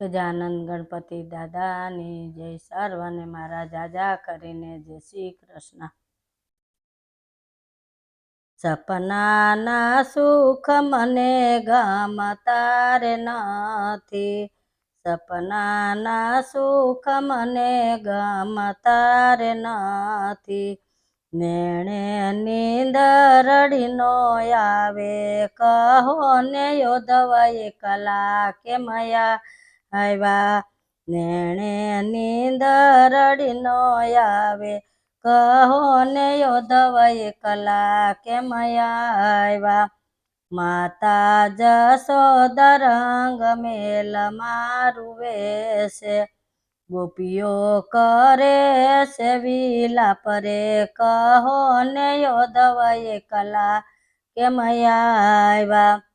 ગજાનંદ ગણપતિ દાદાની જય સર્વને મારા જાજા કરીને જય શ્રી કૃષ્ણ. સપનાના સુખ મને ગમતા રે નથી. સપનાના સુખ મને ગમતા રે નથી. નેણે નીંદરડીનો આવે, કહો ને યોધવય કલા કે મયા. આવ્યા. નેણે નીંદરડીનો આવે. કહો ને યોધવય કલા કે મયા આવ્યા? માતા જસોદર રંગ મેલ મારું વેશે ગોપીઓ કરે છે વિલાપ રે. કહો ને યોધવય કલા કે મયા આવ્યા?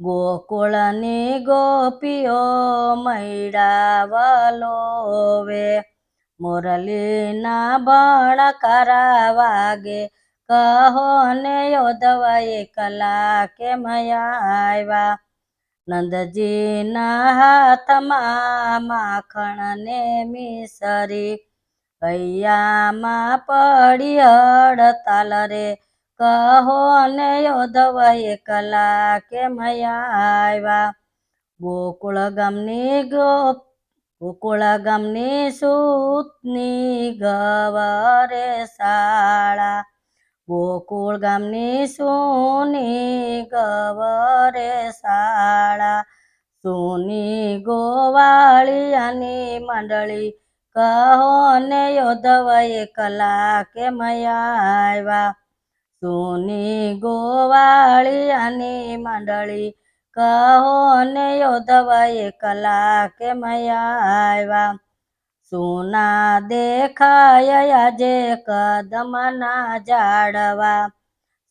ગોકુળની ગોપીઓ મૈડાવલોવે મુરલીના ભણકારા વાગે. કહો ને યોધવા કલા કે આવ્યા નંદજીના હાથમાં માખણ ને મિસરી. કૈયામાં પડી હડતાલ રે. કહો ને યોધવ એકલા કે મયા આવ્યા. ગોકુળ ગામની ગોપ, ગોકુળ ગામની સૂતની ગવરે શાળા. ગોકુળ ગામની સોની ગવરે શાળા. સોની ગોવાળિયાની મંડળી, કહો ને યોધવ એકલા કે મયા આવ્યા. સોની અને મંડળી કહો ને યોધવય કલા કે મયા આવ્યા સોના દેખાય આજે કદમના જાડવા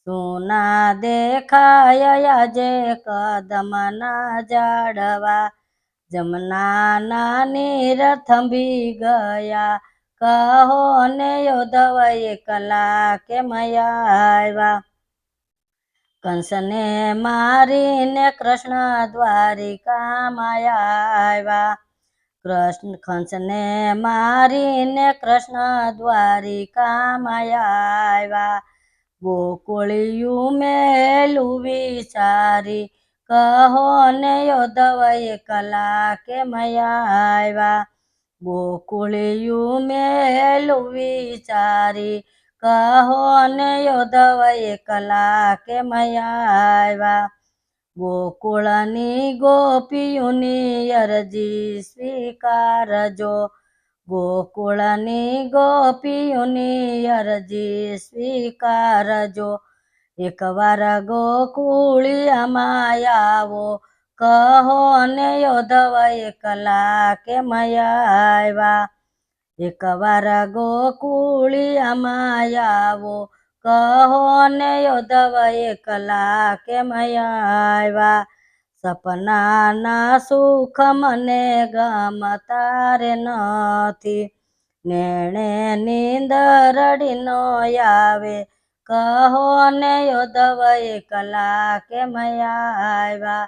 સોના દેખાય આજે કદમના જાડવા જમનાના નાની રથંભી ગયા કહો ને યોધવય કલા કે મયા આવ્યા. કંસને મારીને કૃષ્ણ દ્વારિકામાં આવ્યા. કૃષ્ણ, કંસને મારીને કૃષ્ણ દ્વારિકામાં આવ્યા. ગોકુળિયું મેલું વિચારી, કહો ને યોધવય કલા કે મયા આવ્યા. ગોકુળિયું મેલું વિચારી, કહો ને યોધવય કલા કે મયા આવ્યા. ગોકુળની ગોપીઓની અરજી સ્વીકારજો. ગોકુળની ગોપીઓની અરજી સ્વીકારજો. એકવાર ગોકુળિયામાં આવો. કહો ને યોધવય એકલા કે મયા આવ્યા એકવાર ગોકુળિયામાં આવો. કહો ને યોધવય એકલા કે મયા આવ્યા સપનાના સુખ મને ગમતા રે નથી. નેણે નીંદરડીનો આવે. કહો ને યોધવય એકલા કે મયા આવ્યા